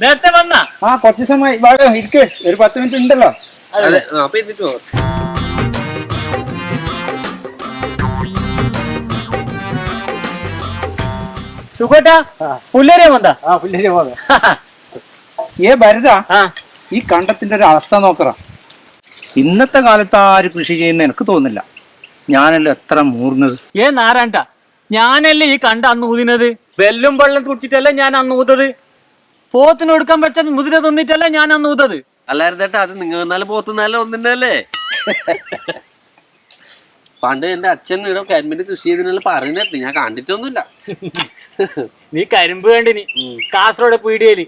നേരത്തെ വന്ന. ആ കുറച്ച് സമയം വാഴ ഇരിക്കേ. ഒരു പത്ത് മിനിറ്റ് ഉണ്ടല്ലോ. അതെ. അപ്പൊ ഇരുന്നിട്ട് സുഖട്ടാ? പുല്ലേരെ വന്നാ ആ പുല്ലേരെ പോകാം ഏ ഭരത ആ. ഈ കണ്ടത്തിന്റെ ഒരു അവസ്ഥ നോക്കറ. ഇന്നത്തെ കാലത്ത് ആര് കൃഷി ചെയ്യുന്ന എനിക്ക് തോന്നുന്നില്ല. ഞാനല്ലോ എത്ര മൂർന്നത്? ഏ നാരായണ്ട ഞാനല്ലേ ഈ കണ്ട അന്ന് ഊതിനത്? വെല്ലും വെള്ളം കുടിച്ചിട്ടല്ലേ ഞാൻ അന്ന് ഊതത്? പോത്തിന് കൊടുക്കാൻ വെച്ച മുതിര തിന്നിട്ടല്ലേ ഞാൻ അന്ന് ഊതത്? അല്ലായിരുന്നേട്ടാ അത് നിങ്ങൾ എന്നാലും പോത്തുന്നാലും ഒന്നിന്റെ അല്ലേ പണ്ട് എന്റെ അച്ഛൻ ഇവിടെ കരിമ്പിന്റെ കൃഷി ചെയ്തിട്ടുള്ള പറയുന്നിട്ട് ഞാൻ കണ്ടിട്ടൊന്നുമില്ല. നീ കരിമ്പ് വേണ്ടിനി കാസർഗോഡ് പീടിയൽ.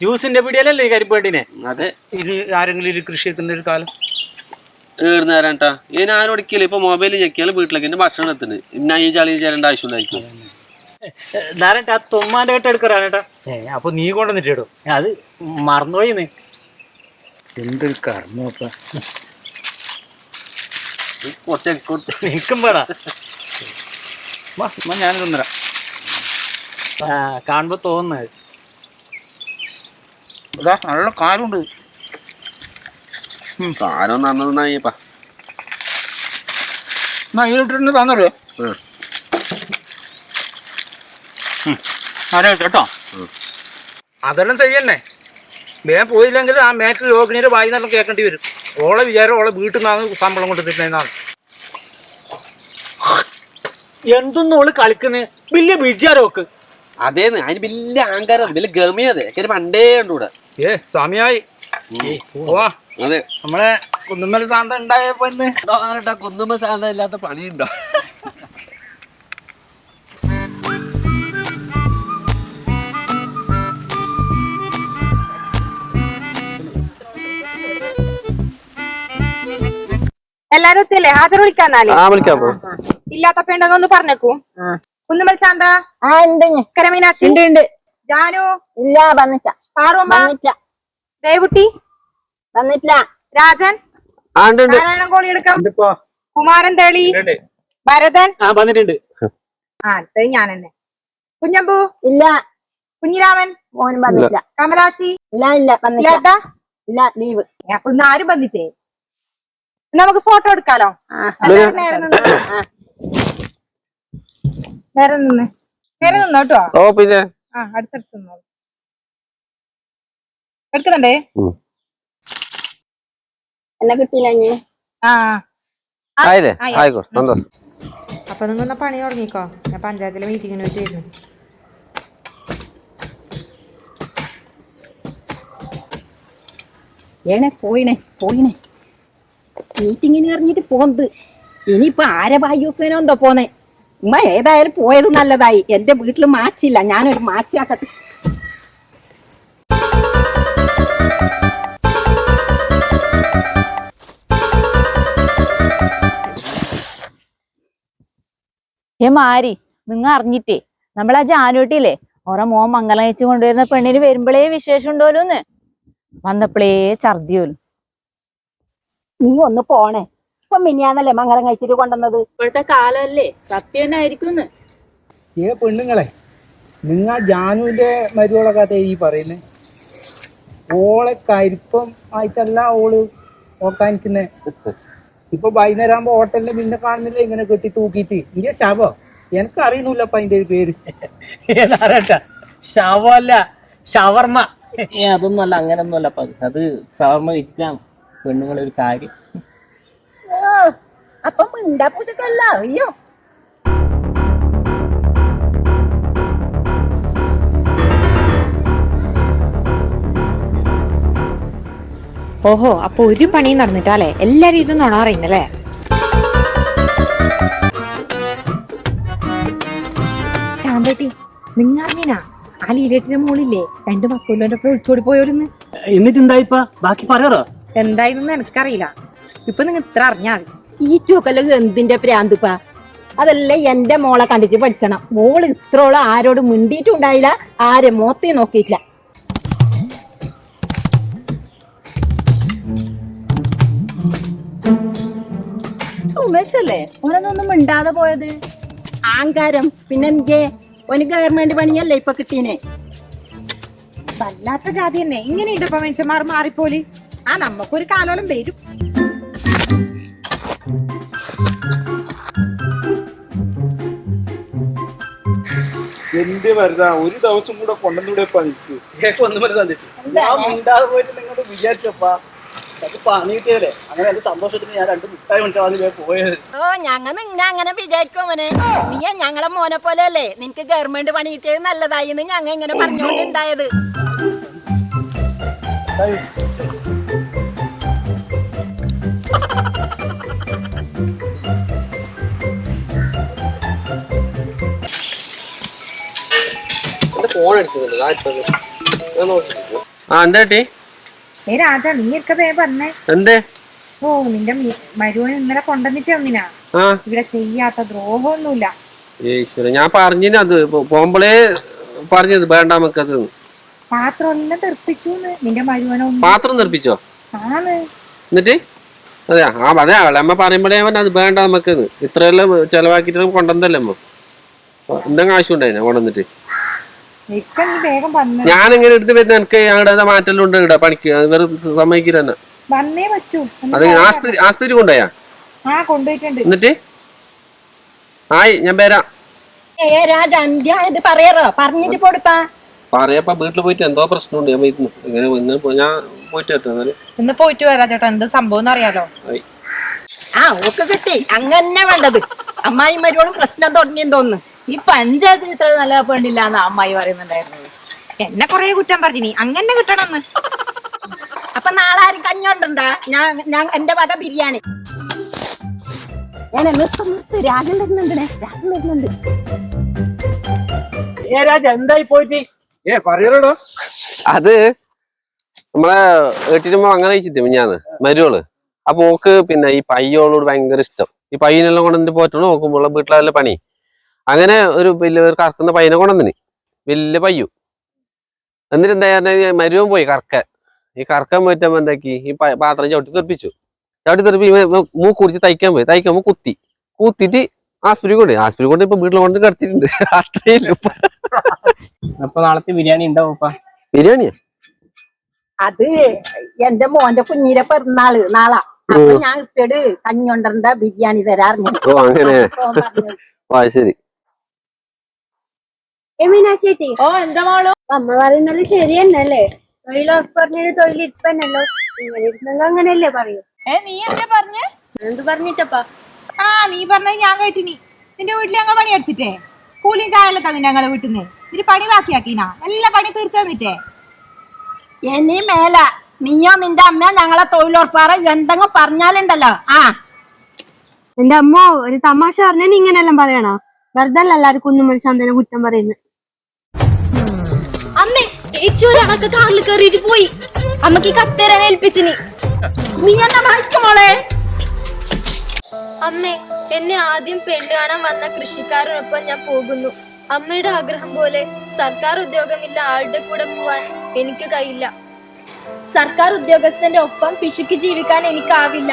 ജ്യൂസിന്റെ പീടിയല്ലേ ഈ കരിമ്പ് വേണ്ടിനെ? അതെ. ഇത് ആരെങ്കിലും ഒരു കൃഷി വെക്കുന്ന ഒരു കാലം? ഏടുന്ന നേരാട്ടാ ഈ ഞാൻ ഒടിക്കൽ ഇപ്പൊ മൊബൈൽ ഞെക്കിയാൽ വീട്ടിലേക്ക്. എന്റെ ഭക്ഷണം എത്തുന്നത് ഇന്ന ഈ ചളി ചേരേണ്ട ആവശ്യമില്ലായിരിക്കും. നാരായണ്ട ആ തൊമ്മാന്റെ കെട്ട് എടുക്കറാനേട്ടാ ഏ അപ്പൊ നീ കൊണ്ടുവന്നിട്ടോ അത് മറന്നുപോയിന്ന്. എന്തൊരു കർമ്മപ്പ കുറച്ച് കൊടുത്ത് നിൽക്കും പേടാ ഞാൻ തന്നരാ കാണുമ്പോ തോന്നുന്നത് ഇതാ നല്ല കാലുണ്ട്. കാലം നന്നതായിപ്പാ എന്നാ ഈ തന്നരോ ആരാ കേട്ടോ? അതെല്ലാം ചെയ്യന്നെ വേഗം പോയില്ലെങ്കിൽ ആ മേറ്റ് രോഗിണിയുടെ വായി നല്ല കേൾക്കേണ്ടി വരും. ഓളെ വിചാരം ഓളെ വീട്ടിൽ നിന്നാണ് ശമ്പളം കൊണ്ടിട്ടിരുന്നതാണ് എന്തൊന്നും ഓൾ കളിക്കുന്നത് വലിയ വിചാരമൊക്കെ അതേന്ന് അതിന് വലിയ അഹങ്കാരം വലിയ ഗമിയതെ പണ്ടേ ഉണ്ടൂടെ ഏ സമയായി പോവാ. അതെ. നമ്മളെ കുന്നുമ്മൽ സാന്ത ഉണ്ടായപ്പോ കുന്നുമ്മൽ സാധനം ഇല്ലാത്ത പണിയുണ്ടോ? എല്ലാരും എത്തിയല്ലേ ഹാജർ വിളിക്കാന്നാലേ? ആ വിളിക്കാൻ പോ ഇല്ലാത്ത പെണ്ണങ്ങ ഒന്ന് പറഞ്ഞേക്കൂ. കുന്നുമൽ ശാന്ത ആ ഉണ്ട് കരമീനാക്ഷി ഉണ്ട് ഉണ്ട്. ജാനു? ഇല്ല പാറുമ്മ? വന്നിട്ടില്ല ദേവുട്ടി? വന്നിട്ടില്ല രാജൻ? എടുക്കാം നാരായണൻ കോളിയെടുക്കാം ഇതിപ്പോ കുമാരൻ തേളി? ഭരതൻ? ആ വന്നിട്ടുണ്ട്. ആ അടുത്തത് ഞാൻ തന്നെ കുഞ്ഞമ്പു? ഇല്ല. കുഞ്ഞിരാമൻ? മോനും വന്നില്ല. കമലാക്ഷി? ഇല്ല ഇല്ല വന്നില്ല. ഇല്ല ലീവ്. അപ്പൊ ഇന്ന് ആരും വന്നിട്ടേ? നമുക്ക് ഫോട്ടോ എടുക്കാലോ? നേരെ നിന്ന്. നേരെ നിന്ന്. നേരെ നിന്നോ ഓ പിന്നെ? ആ അടുത്തടുത്ത് നിന്നോ. എടുക്കുന്നുണ്ടേ? എന്നെ കിട്ടിയില്ല ആ ആ. ആയില്ലേ? ആയി. ആയിക്കോട്ടെ സന്തോഷം. അപ്പൊ നിങ്ങൾ പണി തുടങ്ങിക്കോ. ഞാൻ പഞ്ചായത്തിലെ മീറ്റിങ്ങിന് ഏണേ ഏണെ പോയിണേ പോയിണേ. മീറ്റിങ്ങിന് എറിഞ്ഞിട്ട് പോന്നത്. ഇനിയിപ്പൊ ആരെ വായിക്കണോ എന്തോ പോന്നെ? ഉമ്മ ഏതായാലും പോയത് നല്ലതായി. എന്റെ വീട്ടിൽ മാച്ചില്ല ഞാനൊരു മാച്ചാക്കട്ടെ ഏ മാരി നിങ്ങ അറിഞ്ഞിട്ടേ. നമ്മളാ ജാനൂട്ടിയില്ലേ? ഓറെ മോൻ മംഗലം അയച്ചു കൊണ്ടുവരുന്ന പെണ്ണിന് വരുമ്പോഴേ വിശേഷം ഉണ്ടോലോന്ന് വന്നപ്പോഴേ ഛർദിയോലും നീ ഒന്ന് പോണേ. ഇപ്പൊ മിനിയാന്നല്ലേ മംഗലം കഴിച്ചിട്ട് കൊണ്ടുവന്നത്? ഇപ്പോഴത്തെ കാലമല്ലേ? സത്യം തന്നെ ആയിരിക്കും ഏ പെണ്ണുങ്ങളെ നിങ്ങൾ ജാനുവിന്റെ മരുവളൊക്കെ അതേ ഈ പറയുന്നത് ഓളെ കരിപ്പം ആയിട്ടല്ല ഓൾ നോക്കാനിക്കുന്നേ ഇപ്പൊ വൈകുന്നേരം ആകുമ്പോ ഹോട്ടലിൽ പിന്നെ കാണുന്നില്ല ഇങ്ങനെ കെട്ടി തൂക്കിയിട്ട്. ഇന്റെ ശവം? എനിക്ക് അറിയുന്നില്ലപ്പ അതിന്റെ ഒരു പേര്. ശവല്ല ഷവർമ്മ. ഏ അതൊന്നും അല്ല അങ്ങനൊന്നും അല്ല അത് ഷവർമ്മ കഴിച്ചിട്ടാണ്. പെണ്ണുങ്ങളെ ഒരു കാര്യം അപ്പൊ മിണ്ടാ പൂച്ചക്കല്ല അറിയോ ഓഹോ അപ്പൊ ഒരു പണിയും നടന്നിട്ടാലേ എല്ലാരും ഇത് നുണ അറിയുന്നല്ലേ ചാന്തേട്ടി നിങ്ങ ആ ലീലേട്ടിന്റെ മോളില്ലേ? രണ്ടു മക്കളുടെ ഒളിച്ചോടി പോയോരുന്ന്. എന്നിട്ട് എന്തായിപ്പ ബാക്കി പറയാറോ? എന്തായിരുന്നു എനിക്കറിയില്ല. ഇപ്പൊ നിങ്ങൾ ഇത്ര അറിഞ്ഞാൽ ഈ ചൂക്കൽ എന്തിന്റെ പ്രാന്തിപ്പാ? അതല്ലേ എന്റെ മോളെ കണ്ടിട്ട് പഠിക്കണം. മോൾ ഇത്രോളം ആരോട് മിണ്ടിയിട്ടുണ്ടായില്ല ആരെ മോത്തി നോക്കിയിട്ടില്ല. സുമേഷ് അല്ലേ ഓനൊന്നും മിണ്ടാതെ പോയത്? ആങ്കാരം. പിന്നെന്തേ ഓന് ഗവൺമെന്റ് പണിയല്ലേ ഇപ്പൊ കിട്ടീനെ? വല്ലാത്ത ജാതി തന്നെ ഇങ്ങനെയുണ്ട് ഇപ്പൊ മനുഷ്യന്മാർ മാറിപ്പോൽ. ആ നമുക്കൊരു കാലോളം വരും. എന്ത് വെറുതെ ഒരു ദിവസം കൂടെ കൊണ്ടുവന്നൂടെ പണിക്ക് ഒന്നും മിണ്ടാതെ പോയിട്ട് നിങ്ങൾ വിചാരിച്ചപ്പാ ഓ നിന്നെ അങ്ങനെ നീ ഞങ്ങളെ മോനെ പോലെ അല്ലേ നിനക്ക് ഗവൺമെന്റ് പണി കിട്ടിയത് നല്ലതായി എന്ന് ഞങ്ങ ഇങ്ങനെ പറഞ്ഞുകൊണ്ടുണ്ടായത്. എന്റെ ഫോൺ എടുക്കുന്നുണ്ട് ആ എന്താ ഏ രാജ നീ ഒക്കെ പറഞ്ഞേ. എന്തേ? ഓ നിന്റെ മരുവൻ ഇന്നലെ കൊണ്ടുവന്നിട്ട് ഒന്നിനാ ഇവിടെ ചെയ്യാത്ത ദ്രോഹമൊന്നുമില്ല. ഞാൻ പറഞ്ഞിന് അത്. പോ- പോകുമ്പോളേ പറഞ്ഞത് വേണ്ട നമുക്കത് പാത്രം എല്ലാം തെറിപ്പിച്ചു നിന്റെ പാത്രം ആണ്. എന്നിട്ട്? അതെ ആ അതെ അവളമ്മ പറയുമ്പോഴേ അവൻ അത് വേണ്ട നമുക്ക് ഇത്രയെല്ലാം ചെലവാക്കിട്ട് കൊണ്ടുവന്നല്ലേ അമ്മ? എന്തെങ്കിലും ആവശ്യമുണ്ടായിനെ കൊണ്ടുവന്നിട്ട്? ഞാൻ എങ്ങനെ എടുത്ത് വരുന്ന എനിക്ക് ഞങ്ങളുടെ മാറ്റെല്ലാം ഉണ്ട് ഇവിടെ പണിക്ക്. വെറും സമ്മതിക്കില്ല തന്നെ വന്നേ പറ്റൂ. അത് വേഗം ആസ്പത്രി ആസ്പത്രി കൊണ്ടുപോയാ? ആ കൊണ്ടുപോയിട്ടുണ്ട്. എന്നിട്ട്? ആയി ഞാൻ വരാം. ഏ രാജ അന്ത്യ ഇത് പറയാറോ? പറഞ്ഞിട്ട് കൊടുപ്പാ പറയപ്പ വീട്ടിൽ പോയിട്ട് എന്തോ പ്രശ്നമുണ്ട്. ഞാൻ വരുന്നു ഇങ്ങനെ ഇന്ന് പോ- ഞാൻ പോയിട്ട് വരട്ടെ എന്നാൽ. ഒന്ന് പോയിട്ട് വരാ ചേട്ടാ. എന്ത് സംഭവം അറിയാലോ? ആയി ആ ഒക്കെ കിട്ടി. അങ്ങനെ വേണ്ടത്. അമ്മായി മരുവോളും പ്രശ്നം തുടങ്ങിയെന്ന് തോന്നുന്നു. ഈ പഞ്ചായത്തിന് ഇത്ര നല്ല പെണ്ണില്ല എന്ന് അമ്മായി പറയുന്നുണ്ടായിരുന്നു. എന്നെ കൊറേ കുറ്റം പറഞ്ഞു നീ. അങ്ങനെ കിട്ടണമെന്ന് അപ്പൊ നാളെ ആരും കഞ്ഞോണ്ടണ്ടാ ഞാൻ ഞാൻ എന്റെ വക ബിരിയാണി. ഞാൻ നിർത്ത് നിർത്ത് രാജൻ വരുന്നുണ്ട് രാജൻ വരുന്നുണ്ട്. ഏ രാജ എന്തായി പോയിട്ട്? അത് നമ്മളെ ഏട്ടിനുമ്പോ അങ്ങനെ വെച്ചിട്ട് മിഞ്ഞാന്ന്? മരുവോൾ. അപ്പൊ ഓക്ക് പിന്നെ ഈ പയ്യോളോട് ഭയങ്കര ഇഷ്ടം. ഈ പയ്യനെല്ലാം കൊണ്ടുവന്നിട്ട് പോറ്റണം നോക്കുമ്പോൾ വീട്ടിലെ പണി. അങ്ങനെ ഒരു വലിയ ഒരു കറക്കുന്ന പയ്യനെ കൊണ്ടുവന്നിന്. വലിയ പയ്യു. എന്നിട്ട് എന്താ മരുവൻ പോയി കറക്ക. ഈ കറക്കാൻ പോയിട്ടാകുമ്പോ എന്താക്കി? ഈ പാത്രം ചവിട്ടി തെറിപ്പിച്ചു. ചവിട്ടി തെറിപ്പി മൂ ഇവൻ മൂക്ക് കുടിച്ച് തയ്ക്കാൻ പോയി. തയ്ക്കുമ്പോ കുത്തി. കുത്തിയിട്ട് ആസ്പത്രി കൊണ്ട്. ആസ്പിരി കൊണ്ട് ഇപ്പൊ വീട്ടിൽ കൊണ്ട് കടത്തിട്ടുണ്ട് അത്രയില്ല അപ്പൊ നാളത്തെ ബിരിയാണി ഉണ്ടാവും ബിരിയാണിയാ? അത് എന്റെ മോന്റെ കുഞ്ഞിരെ പിറന്നാൾ നാളാ. അപ്പൊ ഞാൻ ഇപ്പഴ് കഞ്ഞോണ്ടണ്ട ബിരിയാണി തരാറുണ്ട് ഓ അങ്ങനെ. അത് ശരി. മീനാശേട്ടി ഓ എന്താ മോളോ? അമ്മ പറയുന്നത് ശരി തന്നെയല്ലേ തൊഴിലുറപ്പ് പറഞ്ഞൊരു തൊഴിലിരിപ്പന്നല്ലോ. ഇങ്ങനെ ഇരുന്നെങ്കിൽ അങ്ങനെയല്ലേ പറയൂ. ഏ നീ എന്താ പറഞ്ഞേ? എന്ത് പറഞ്ഞിട്ടപ്പാ? ആ നീ പറഞ്ഞത് ഞാൻ കേട്ടിനി. നിന്റെ വീട്ടിൽ ഞങ്ങൾ പണി എടുത്തിട്ടേ കൂലിയും ചായല്ല തന്നെ ഞങ്ങളെ വീട്ടിൽ നിന്ന് ഇതിന് പണി ബാക്കിയാക്കിനാ. എല്ലാ പണി തീർത്തു തന്നിട്ടേ ഇനി മേല നീയോ നിന്റെ അമ്മ ഞങ്ങളെ തൊഴിലുറപ്പാറ എന്തെങ്കിലും പറഞ്ഞാലുണ്ടല്ലോ. ആ. എന്റെ അമ്മ ഒരു തമാശ പറഞ്ഞാൽ നീ ഇങ്ങനെയെല്ലാം പറയണോ? വെറുതെ അല്ല എല്ലാവരും കുന്നുമ്മൽ ചന്ദന കുറ്റം പറയുന്നത് അമ്മേ ചേച്ചി ഒരാളൊക്കെ കാറിൽ കയറിയിട്ട് പോയി. അമ്മയ്ക്ക് കത്തരാൻ ഏൽപ്പിച്ചിനി. നീ എന്നാ മോളെ? അമ്മേ എന്നെ ആദ്യം പെണ്ണ് കാണാൻ വന്ന കൃഷിക്കാരനൊപ്പം ഞാൻ പോകുന്നു. അമ്മയുടെ ആഗ്രഹം പോലെ സർക്കാർ ഉദ്യോഗമില്ല ആളുടെ കൂടെ പോവാൻ എനിക്ക് കഴിയില്ല. സർക്കാർ ഉദ്യോഗസ്ഥന്റെ ഒപ്പം പിശുക്ക് ജീവിക്കാൻ എനിക്കാവില്ല.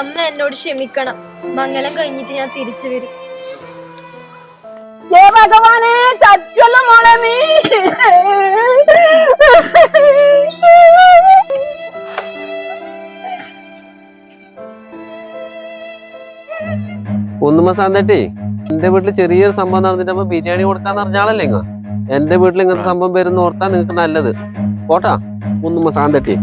അമ്മ എന്നോട് ക്ഷമിക്കണം. മംഗലം കഴിഞ്ഞിട്ട് ഞാൻ തിരിച്ചു വരും. ഭഗവാനെ ചച്ചല്ല മോളെ നീ. സാന്തേട്ടേ എന്റെ വീട്ടിൽ ചെറിയൊരു സംഭവം നടന്നിട്ട് ബിരിയാണി കൊടുക്കാന്ന് അറിഞ്ഞാളല്ലേ ഇങ്ങ? എന്റെ വീട്ടിൽ ഇങ്ങനത്തെ സംഭവം വരുന്ന ഓർത്താ നിങ്ങക്ക് നല്ലത്. പോട്ടാ ഒന്നുമ്പോ സാന്തേട്ടേ.